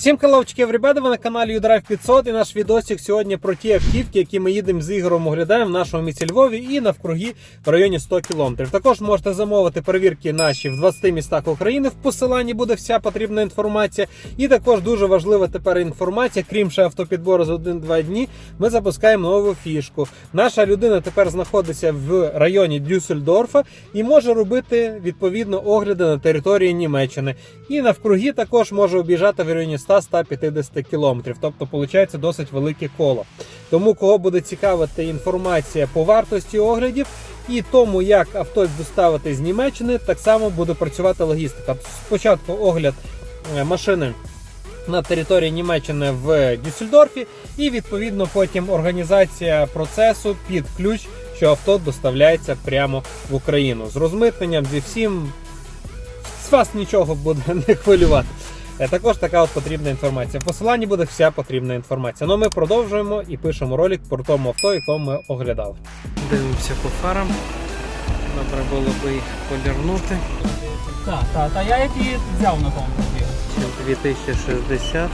Всім хеллоучків, ребята, ви на каналі UDrive 500 і наш відосик сьогодні про ті автівки, які ми їдемо з Ігорем оглядаємо в нашому місті Львові і навкруги в районі 100 км. Також можете замовити перевірки наші в 20 містах України. В посиланні буде вся потрібна інформація. І також дуже важлива тепер інформація, крім ще автопідбору за 1-2 дні, ми запускаємо нову фішку. Наша людина тепер знаходиться в районі Дюссельдорфа і може робити відповідно огляди на території Німеччини. І навкруги також може об'їжджати в районі 100-150 кілометрів. Тобто, виходить досить велике коло. Тому, кого буде цікавити інформація по вартості оглядів і тому, як авто доставити з Німеччини, так само буде працювати логістика. Спочатку огляд е, машини. На території Німеччини в Дюссельдорфі, і відповідно потім організація процесу під ключ, що авто доставляється прямо в Україну з розмитненням, зі всім з вас нічого буде не хвилювати. Е, Також така от потрібна інформація. В посиланні буде вся потрібна інформація. Ну ми продовжуємо і пишемо ролик про тому авто, якого ми оглядали. Дивимося по фарам. Добре було би їх полірнути. Так, так, та я як її взяв на тому тобі. 2060,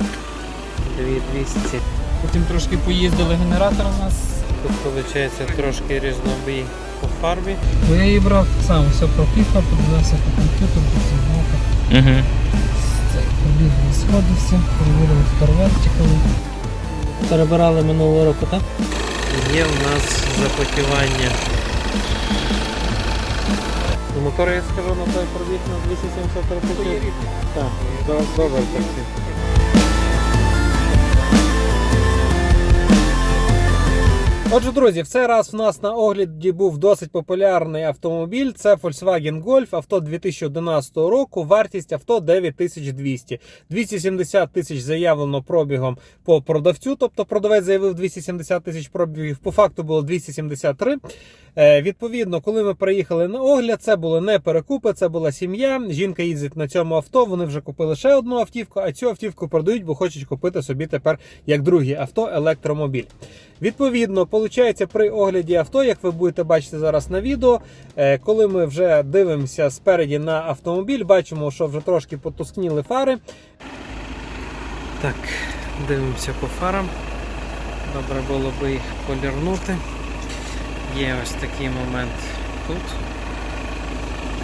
2200. Потім трошки поїздили генератор у нас. Тут виходить трошки різнобій по фарбі. Бо я її брав сам, все пропіхав, подивився по комп'ютеру, по сигналках. Угу. Цей пробіг не сходився, перевірили вторвертикали. Перебирали минулого року, так? Є в нас запотівання. Мотор я скажу на той пробіг на 273 тисячі. Так, добре, так. Отже, друзі, в цей раз в нас на огляді був досить популярний автомобіль. Це Volkswagen Golf, авто 2011 року. Вартість авто 9200. 270 тисяч заявлено пробігом по продавцю. Тобто продавець заявив 270 тисяч пробігів. По факту було 273. Е, відповідно, коли ми приїхали на огляд, це були не перекупи, це була сім'я. Жінка їздить на цьому авто. Вони вже купили ще одну автівку, а цю автівку продають, бо хочуть купити собі тепер як друге авто електромобіль. Відповідно, виходить, при огляді авто, як ви будете бачити зараз на відео, е, коли ми вже дивимося спереді на автомобіль, бачимо, що вже трошки потускніли фари. Так, дивимося по фарам. Добре було би їх полірнути. Є ось такий момент тут.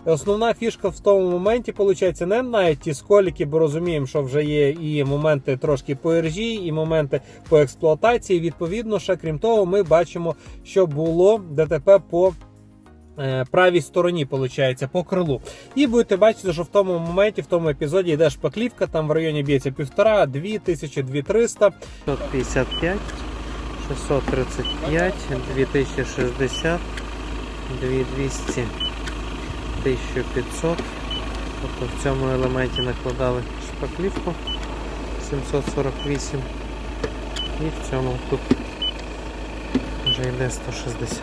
Основна фішка в тому моменті, виходить, не навіть ті сколіки, бо розуміємо, що вже є і моменти трошки по іржі, і моменти по експлуатації. Відповідно, ще крім того, ми бачимо, що було ДТП по. е, Правій стороні, виходить, по крилу. І будете бачити, що в тому моменті, в тому епізоді йде шпаклівка, там в районі б'ється півтора, дві тисячі, дві триста. 655, 635, 2060, 2200, 1500. Тобто в цьому елементі накладали шпаклівку 748 і в цьому тут вже йде 160.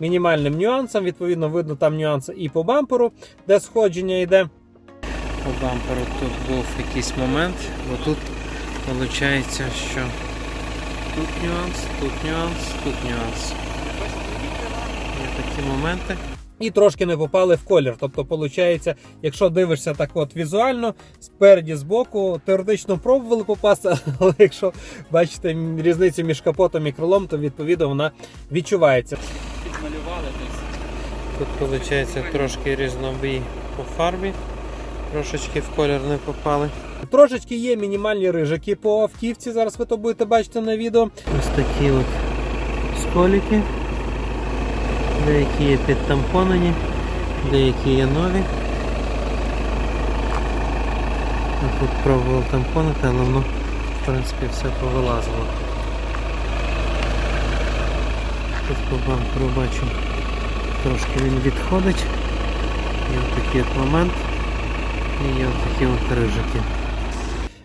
мінімальним нюансом. Відповідно, видно там нюанси і по бамперу, де сходження йде. По бамперу тут був якийсь момент, бо тут виходить, що тут нюанс, тут нюанс, тут нюанс. Є такі моменти. І трошки не попали в колір. Тобто, виходить, якщо дивишся так от візуально, спереді, збоку, теоретично пробували попасти, але якщо бачите різницю між капотом і крилом, то відповідно вона відчувається. Тут виходить трошки різнобій по фарбі, трошечки в колір не попали. Трошечки є мінімальні рижики по автівці. Зараз ви то будете бачити на відео. Ось такі от сколіки. Деякі є підтампонені, деякі є нові. Я Тут пробував тампонити, але воно в принципі все повилазило. Тут по бамперу бачу, трошки він відходить. Є такий от момент. І є такі от рижики.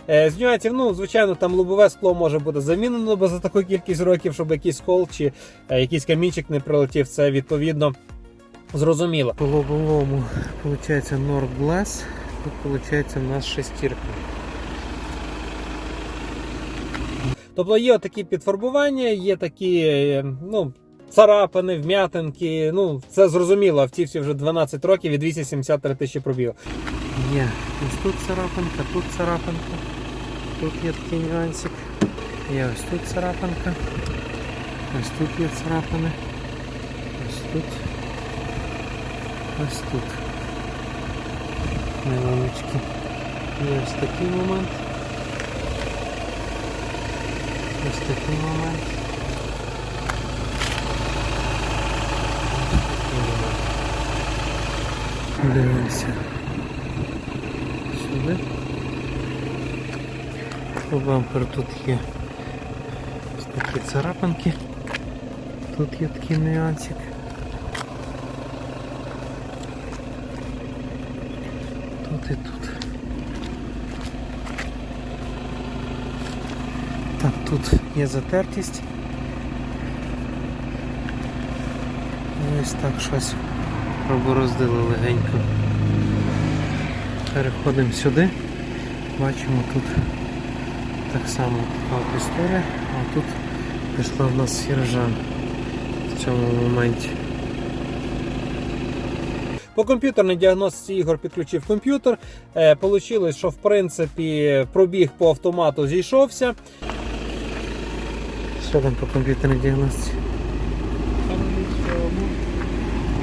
Е, З нюансів, ну, звичайно, там лобове скло може бути замінено, бо за таку кількість років, щоб якийсь кол чи е, якийсь камінчик не прилетів, це відповідно зрозуміло. По лобовому виходить Nord Glass, тут виходить у нас шестірка. Тобто є такі підфарбування, є такі е, ну, царапини, вм'ятинки. Ну, це зрозуміло, автівці вже 12 років і 273 тисячі пробігів. Є ось тут царапинка, тут царапинка, тут є такий нюансик. Є ось тут царапинка, ось тут є царапини, ось тут, ось тут. Невеличкі. Є ось такий момент. Ось такий момент. Ось такий момент. Дивимося сюди. По бамперу тут є такі царапинки. Тут є такий нюансик. Тут і тут. Так, тут є затертість. Ось так щось пробороздили легенько. Переходимо сюди. Бачимо тут так само така от історія, а тут пішла в нас сіржан в цьому моменті. По комп'ютерній діагностиці Ігор підключив комп'ютер. Е, Получилось, що в принципі пробіг по автомату зійшовся. Що там по комп'ютерній діагностиці?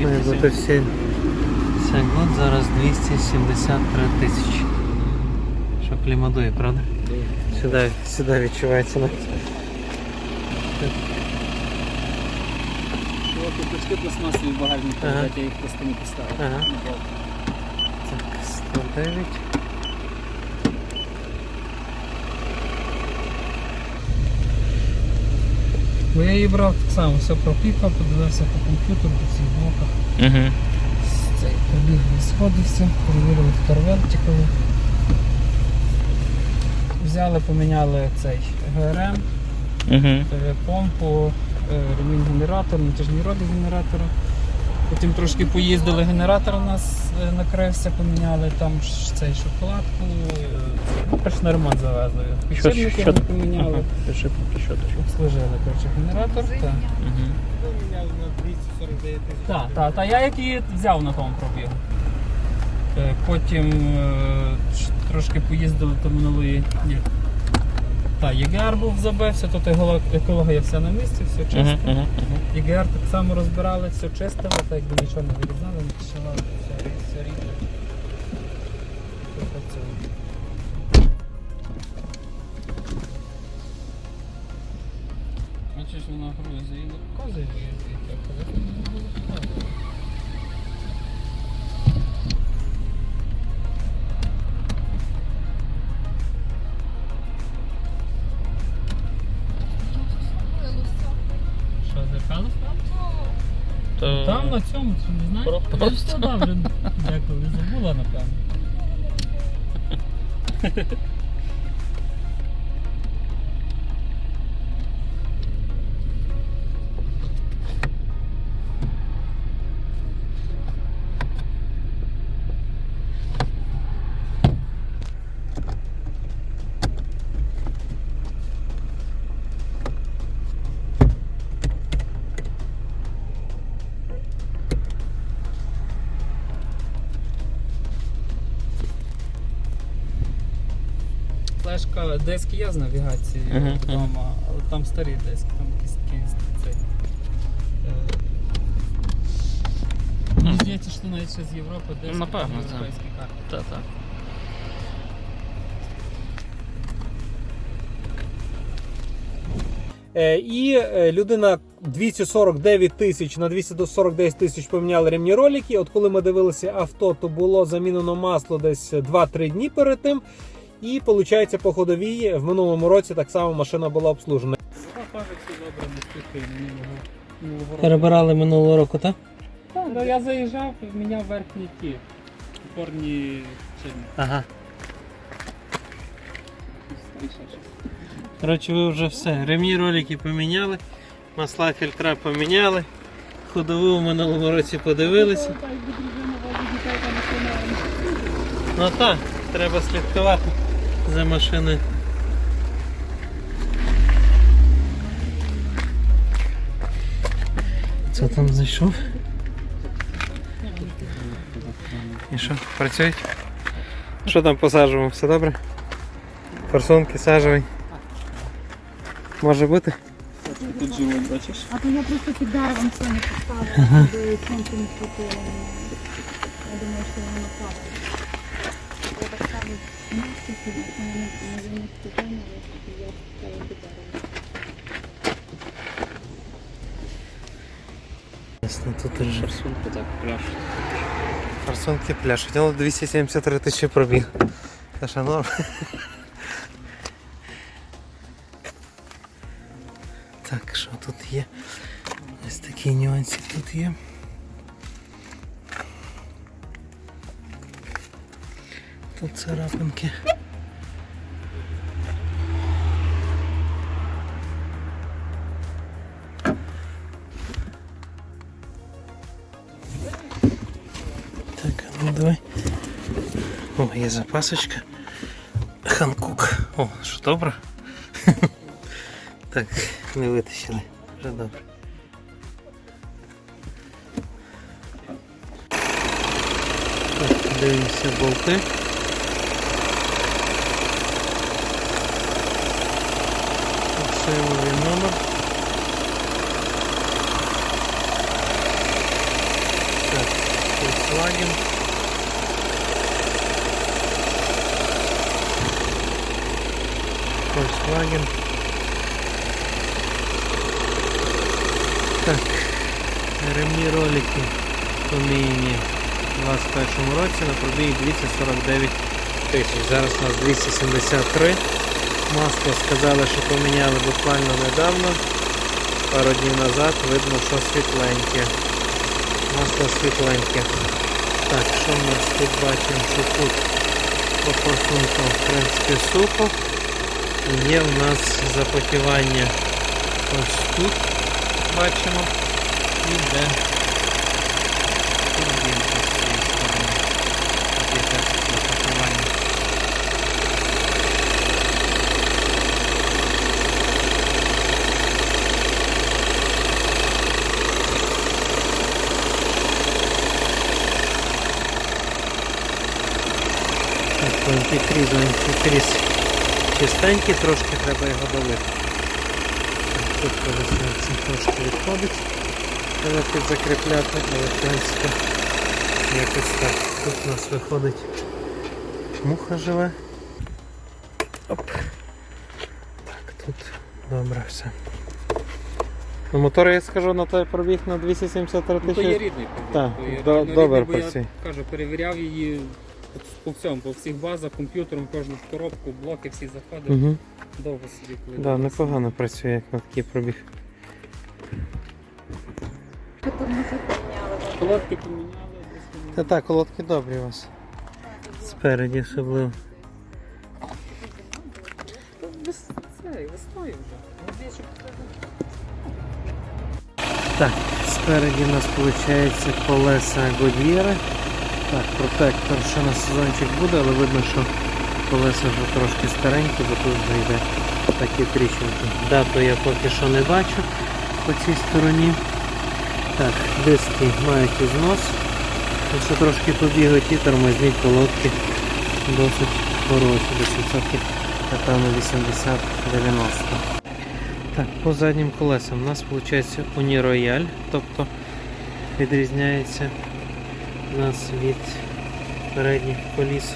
Має бути всі. Цей год зараз 273 тисячі. Що клімадує, правда? Сюди, сюди відчувається на. От точки пластмасові багажні Ага. я їх просто не поставив. Ага. Так, 109. Бо я її брав так само, все пропікав, подивився по комп'ютеру, по всіх блоках. Угу. Цей пробіг сходився, перевірили вертикали. Взяли, поміняли цей ГРМ, Угу. е, помпу, е, ремінь генератор, натяжні роди генератора. Потім трошки поїздили, генератор у нас е, накрився, поміняли там цей шоколадку, е, ну, коротше, ремонт завезли. Підшипники що- ми поміняли, Пиши поки що обслужили коротше, генератор. Так, Угу. на 249 тисяч. так, та, та, я як її взяв на тому пробігу. Е, Потім е, трошки поїздили то минулої. Ні. Та, ЄГР був забився, тут еколог- екологія вся на місці, все чисто. ЄГР так само розбирали, все чистили, так якби нічого не вирізали, не підшивали, все, все рівно. Бачиш, вона грузить і доказує, Що, стало? Там на цьому, ти не знаєш? Просто да, вже деколи забула, напевно. Флешка, диски є з навігацією Мгм, вдома, але там старі диски, там якісь такі цей. е, Мені здається, що навіть ще з Європи диски, Напевно, там так. європейські карти. Так, так. Е, І е, людина 249 тисяч на 249 тисяч поміняли ремні ролики. От коли ми дивилися авто, то було замінено масло десь 2-3 дні перед тим. І виходить, по ходовій в минулому році так само машина була обслужена. Перебирали минулого року, так? Так, ну, я заїжджав, міняв верхні ті опорні чинники. Ага. Коротше, ви вже все. Ремні ролики поміняли, масла фільтра поміняли, ходову в минулому році подивилися. Ну так, треба слідкувати за машиною. Це там зайшов? І що, працюють? Що там посаджуємо? Все добре? Форсунки, сажевий. Може бути? Тут живуть, бачиш? А то я просто під деревом сьогодні поставила, аби сонце не світило. Я думаю, що воно направо. Я так само ну, скільки що мене може не спитання, але я поставила під деревом. Ясно, тут вже Форсунку так пляж. форсунки пляшуть, але 273 тисячі пробіг. Це ще норм. Так, що тут є? Ось такі нюанси тут є. Тут царапинки. Так, ну давай. О, є запасочка. Ханкук. О, що добре? Так, не витащили. Вже добре. Так, дивимося болти. Він номер. Так, Volkswagen. Volkswagen. Так, ремні ролики поміяні у 21 році на пробіг 249 тисяч. Зараз у нас 273. Масло сказали, що поміняли буквально недавно. Пару днів назад видно, що світленьке. Масло світленьке. Так, що в нас тут бачимо, що тут по форсункам в принципі сухо. І Є в нас запотівання ось тут бачимо. І де турбінка з цієї сторони. Тут є теж запотівання. Антифрізу, антифріз чистенький, трошки треба його долити. Тут колесниця трошки відходить. Треба підзакріпляти, але в принципі якось так. Тут у нас виходить муха живе. Оп. Так, тут добре все. Ну, мотор я скажу на той пробіг на 273 Ну, то є рідний пробіг. Так, то є до- рідний, добре бо я, працює. кажу, перевіряв її по всьому, по всіх базах, комп'ютером, кожну коробку, блоки всі заходи. Угу. Довго собі коли Да, дивився. непогано працює, як на такий пробіг. Колодки поміняли, Та так, колодки добрі у вас. Спереді особливо. Вес- Це, весною вже. Ну, щоб Так, спереді у нас виходить колеса Годієри. Так, протектор ще на сезончик буде, але видно, що колеса вже трошки старенькі, бо тут вже йде такі тріщинки. Дату я поки що не бачу по цій стороні. Так, диски мають ізнос. Якщо трошки побігають і тормозніть колодки досить хороші, десь відсотків, напевно 80-90. Так, по заднім колесам у нас виходить унірояль, тобто відрізняється нас від передніх коліс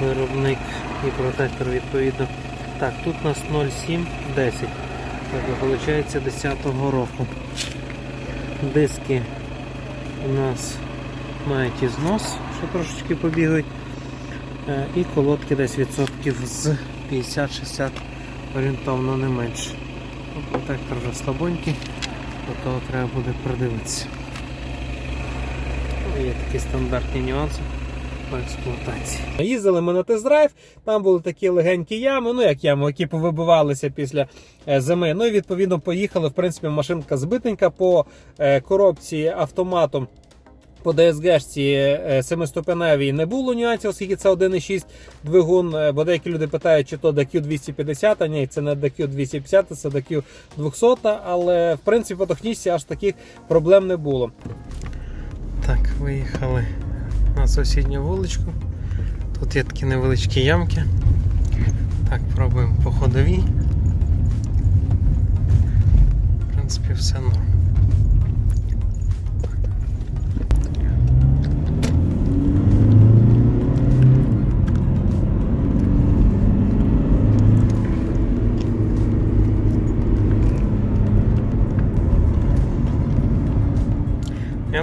виробник і протектор відповідно. Так, тут у нас 0,710. Так, виходить 10-го року. Диски у нас мають ізнос, що трошечки побігають. Е, І колодки десь відсотків з 50-60 орієнтовно не менше. Протектор вже слабонький, до того треба буде придивитися. Є такі стандартні нюанси. по експлуатації. Їздили ми на тест-драйв, там були такі легенькі ями, ну як ями, які повибивалися після е, зими. Ну і відповідно поїхали. В принципі, машинка збитенька по е, коробці автоматом. По DSG-шці 7-ступеневій не було нюансів, оскільки це 1,6 двигун. Е, Бо деякі люди питають, чи то DQ 250, а ні, це не DQ 250, це DQ 200, але в принципі по технічці аж таких проблем не було. Так, виїхали на сусідню вуличку. Тут є такі невеличкі ямки. Так, пробуємо по ходовій. В принципі, все норм.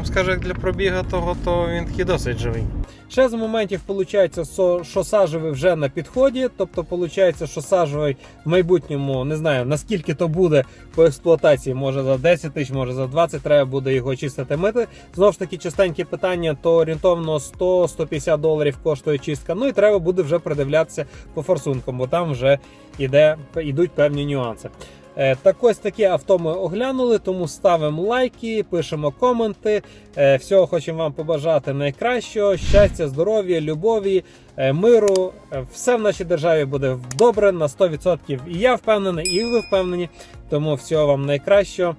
Вам скажу, як для пробіга того, то він такий досить живий. Ще з моментів виходить, що сажевий вже на підході. Тобто, виходить, що сажевий в майбутньому не знаю наскільки то буде по експлуатації. Може за 10 тисяч, може за 20 треба буде його чистити мити. Знову ж таки, частенькі питання, то орієнтовно 100-150 доларів коштує чистка. Ну і треба буде вже придивлятися по форсункам, бо там вже іде, йдуть певні нюанси. Е, Так ось таке авто ми оглянули, тому ставимо лайки, пишемо коменти. Е, Всього хочемо вам побажати найкращого, щастя, здоров'я, любові, е, миру. Все в нашій державі буде добре на 100%. І я впевнений, і ви впевнені. Тому всього вам найкращого.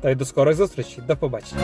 Та й до скорої зустрічі. До побачення.